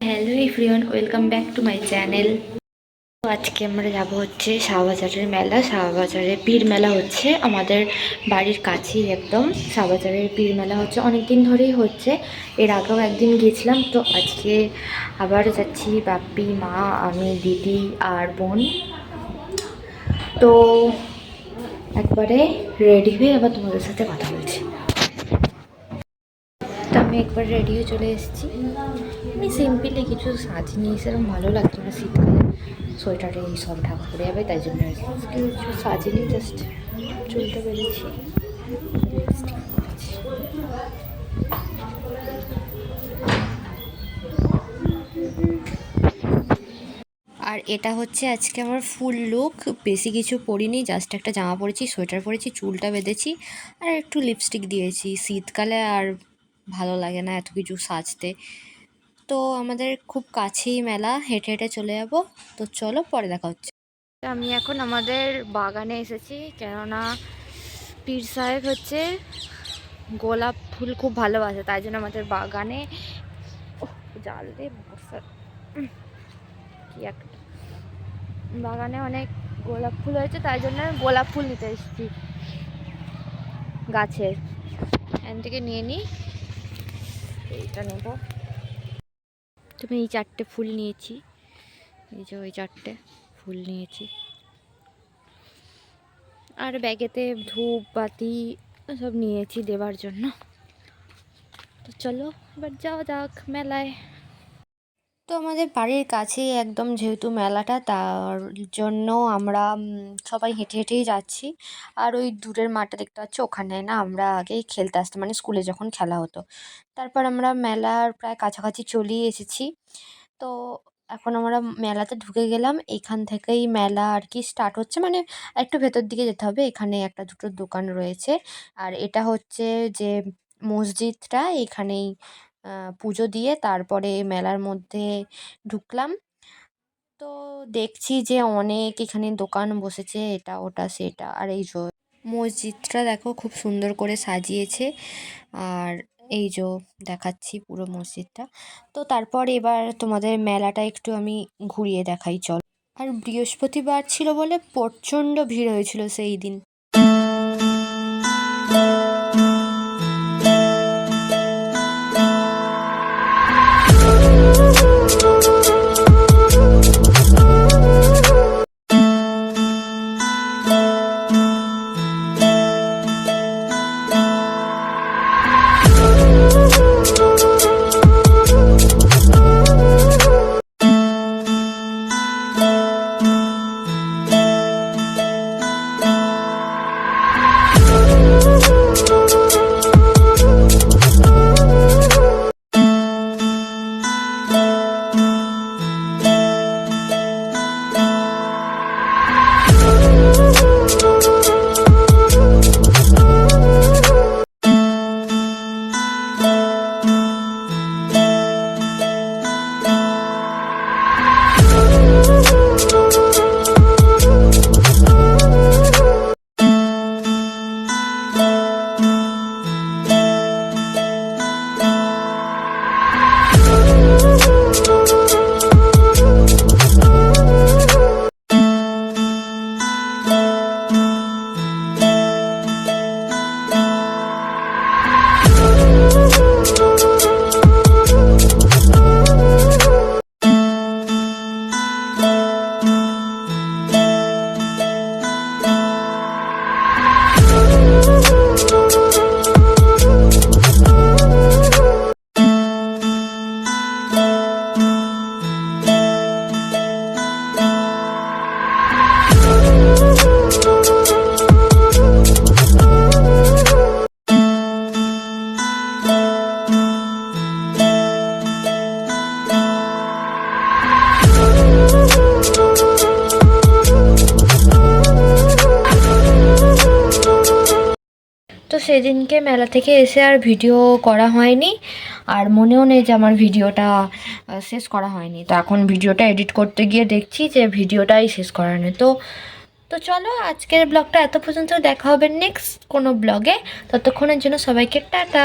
Hello everyone, welcome back to my channel. তো আজকে আমরা যাব হচ্ছে শাহবাজারের মেলা। শাহবাজারে পীর মেলা হচ্ছে আমাদের বাড়ির কাছেই একদম। শাহবাজারের পীর মেলা হচ্ছে অনেক দিন ধরেই হচ্ছে। এর আগেও একদিন গিয়েছিলাম। তো আজকে আবার যাচ্ছি বাপ্পি, মা, আমি, দিদি আর বোন। তো একবারে রেডি হয়ে আবার তোমাদের সাথে কথা বলছি। আমি একবার রেডি হয়ে চলে এসেছি। আমি সিম্পলি কিছু সাজিনি সেরকম ভালো লাগতো না শীতকালে। সোয়েটারে এই সব ঢাকা পড়ে যাবে, তাই জন্য। কিছু সাজিনি জাস্ট চুলটা বেরিয়েছি আর এটা হচ্ছে আজকে আমার ফুল লুক বেশি কিছু পরিনি জাস্ট একটা জামা পরেছি সোয়েটার পরেছি, চুলটা বেঁধেছি, আর একটু লিপস্টিক দিয়েছি। শীতকালে আর ভালো লাগে না এত কিছু সাজতে। তো আমাদের খুব কাছেই মেলা, হেঁটে হেঁটে চলে যাব। তো চলো পরে দেখা হচ্ছে। আমি এখন আমাদের বাগানে এসেছি, কেননা পীর সাহেব হচ্ছে গোলাপ ফুল খুব ভালোবাসে, তাই জন্য আমাদের বাগানে জাল দে বর্ষার কি একটা। বাগানে অনেক গোলাপ ফুল হয়েছে, তাই জন্য গোলাপ ফুল নিতে এসেছি গাছের এখান থেকে নিয়ে নিই। এইটা নেব। তুমি এই চারটে ফুল নিয়েছি। এই যে ওই চারটে ফুল নিয়েছি। আর ব্যাগেতে ধূপ, বাতি সব নিয়েছি দেবার জন্য। তো চলো, এবার যাওয়া যাক মেলায়। তো আমাদের বাড়ির কাছেই একদম যেহেতু মেলাটা, তার জন্য আমরা সবাই হেঁটে হেঁটেই যাচ্ছি। আর ওই দূরের মাঠটা দেখতে পাচ্ছি, ওখানে না আমরা আগেই খেলতে আসতাম মানে স্কুলে যখন খেলা হতো। তারপর আমরা মেলার প্রায় কাছাকাছি চলেই এসেছি। তো এখন আমরা মেলাতে ঢুকে গেলাম, এখান থেকেই মেলা আর কি স্টার্ট হচ্ছে। মানে একটু ভেতর দিকে যেতে হবে, এখানে একটা দুটো দোকান রয়েছে। আর এটা হচ্ছে যে মসজিদটা, এখানেই পুজো দিয়ে তারপরে মেলার মধ্যে ঢুকলাম। তো দেখছি যে অনেক এখানে দোকান বসেছে, এটা, ওটা, সেটা, আর এই যে মসজিদটা দেখো খুব সুন্দর করে সাজিয়েছে। আর এই যে দেখাচ্ছি পুরো মসজিদটা। তো তারপর এবার তোমাদের মেলাটা একটু আমি ঘুরিয়ে দেখাই, চল। আর বৃহস্পতিবার ছিল বলে প্রচণ্ড ভিড় হয়েছিল সেই দিন। সেদিনকে মেলা থেকে এসে আর ভিডিও করা হয়নি। আর মনেও নেই যে আমার ভিডিওটা শেষ করা হয়নি। তো এখন ভিডিওটা এডিট করতে গিয়ে দেখছি যে ভিডিওটাই শেষ করা নেই তো তো চলো আজকের ব্লগটা এত পর্যন্ত দেখা হবে নেক্সট কোনো ব্লগে। ততক্ষণের জন্য সবাইকে টাটা।